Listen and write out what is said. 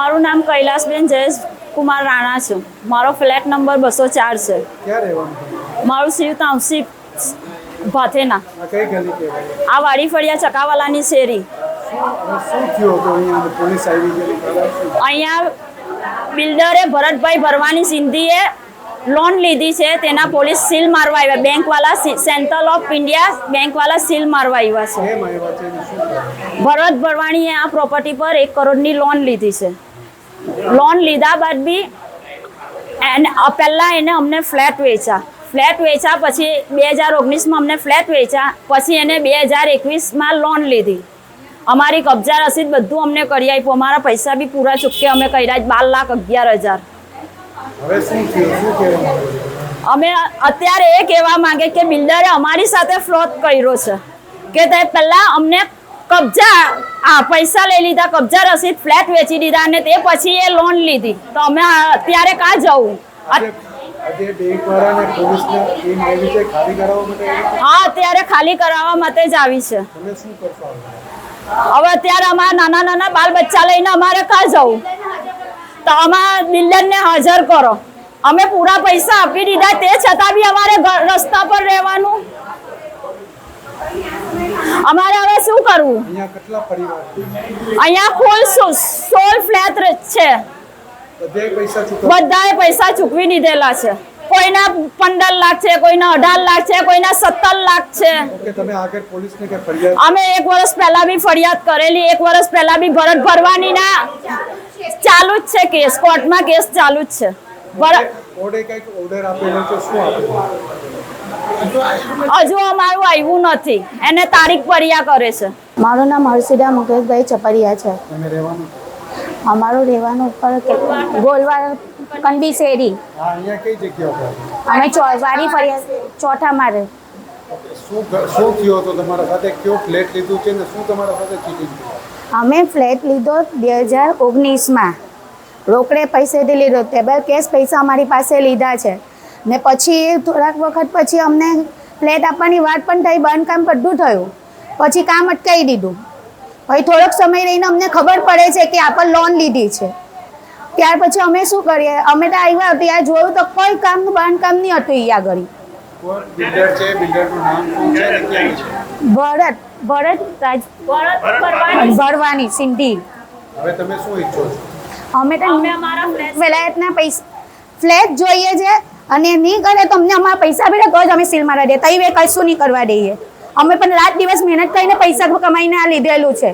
મારું નામ કૈલાસબેન જયેશ કુમાર રાણા છે. મારો ફ્લેટ નંબર બસો ચાર છે? મારું શિવ તામસી ભાથેના. આ વાડી ફળિયા ચકાવાલાની શેરી. અહીંયા? બિલ્ડરે ભરતભાઈ ભરવાની સિંધીએ લોન લીધી છે. તેના પોલીસ સીલ મારવા આવ્યા. બેંકવાલા સેન્ટ્રલ ઓફ ઇન્ડિયા બેંકવાલા સીલ મારવા આવ્યા છે? ભરત ભરવાણીએ આ પ્રોપર્ટી પર એક કરોડની લોન લીધી છે. લોન લીધા બાદ બી એને આ પહેલાં એને અમને ફ્લેટ વેચ્યા. ફ્લેટ વેચ્યા પછી બે હજાર ઓગણીસમાં અમને ફ્લેટ વેચ્યા. પછી એને બે હજાર એકવીસમાં લોન લીધી. અમારી કબજા રસીદ બધું અમને કરી આપ્યું. અમારા પૈસા બી પૂરા ચૂકે અમે કર્યા બાર લાખ અગિયાર હજાર? અમે અત્યારે એ કહેવા માંગે કે બિલ્ડરે અમારી સાથે ફ્રોડ કર્યો છે. કે તે પહેલાં અમને કબજા આ પૈસા લઈ લીધા કબજા રસીદ ફ્લેટ વેચી દીધા અને તે પછી એ લોન લીધી. તો અમે અત્યારે કાં જવું? હા અત્યારે ખાલી કરાવવા માટે જ આવી છે. હવે? અત્યારે અમારા નાના નાના બાલ બચ્ચા લઈને અમારે કાં જવું? તો અમારા બિલ્ડરને હાજર કરો. અમે પૂરા પૈસા આપી દીધા તે છતાં બી અમારે રસ્તા પર રહેવાનું. અમારે શું કરવું અહીંયા કેટલા સોલ ફ્લેટ છે. બધાએ પૈસા ચૂકવી દીધેલા છે. કોઈના પંદર લાખ છે કોઈના અઢાર લાખ છે કોઈના સત્તર લાખ છે. અમે એક વર્ષ પહેલા બી ફરિયાદ કરેલી એક વર્ષ પહેલા બી ભરત ભરવાની ના ચાલુ જ છે કેસ કોર્ટમાં કેસ ચાલુ જ છે. ઓર્ડર આપેલો છે શું આપેલું? હજુ અમારું આવ્યું નથી. એને તારીખ પર્યા કરે છે. મારું નામ હર્ષિદા મુકેશભાઈ ચપરિયા છે. અમારું રહેવાનું ઉપર ગોલવાડ કંડી શેરી. અમે ચો- વાડી ફરિયા ચોથા મારે. અમે ફ્લેટ લીધો બે હજાર ઓગણીસમાં. રોકડે પૈસેથી લીધો ટેબલ કેશ પૈસા અમારી પાસે લીધા છે. ને પછી થોડાક વખત પછી અમને ફ્લેટ આપવાની વાત પણ થઈ બાંધકામ બધું થયું. પછી કામ અટકાવી દીધું. પછી થોડોક સમય રહીને અમને ખબર પડે છે કે આ પર લોન લીધી છે. ત્યાર પછી અમે શું કરીએ? અમે તો આવ્યા ત્યાં જોયું તો કોઈ કામ બાંધકામ નહીં હતું અહીંયા આગળ. ભરત ભરત રાજ ભરત ભરવાની. ભરવાની સિંધી. હવે તમે શું ઈચ્છો છો? અમે તો અમે અમારા ફ્લેટ પૈસા ફ્લેટ જોઈએ છે અને નહીં કરે તો અમને અમારા પૈસા બી તો જ અમે સીલ મારા દે તઈ વે કશું નહીં કરવા દઈએ? અમે પણ રાત દિવસ મહેનત કરીને પૈસા કમાઈને આ લીધેલું છે.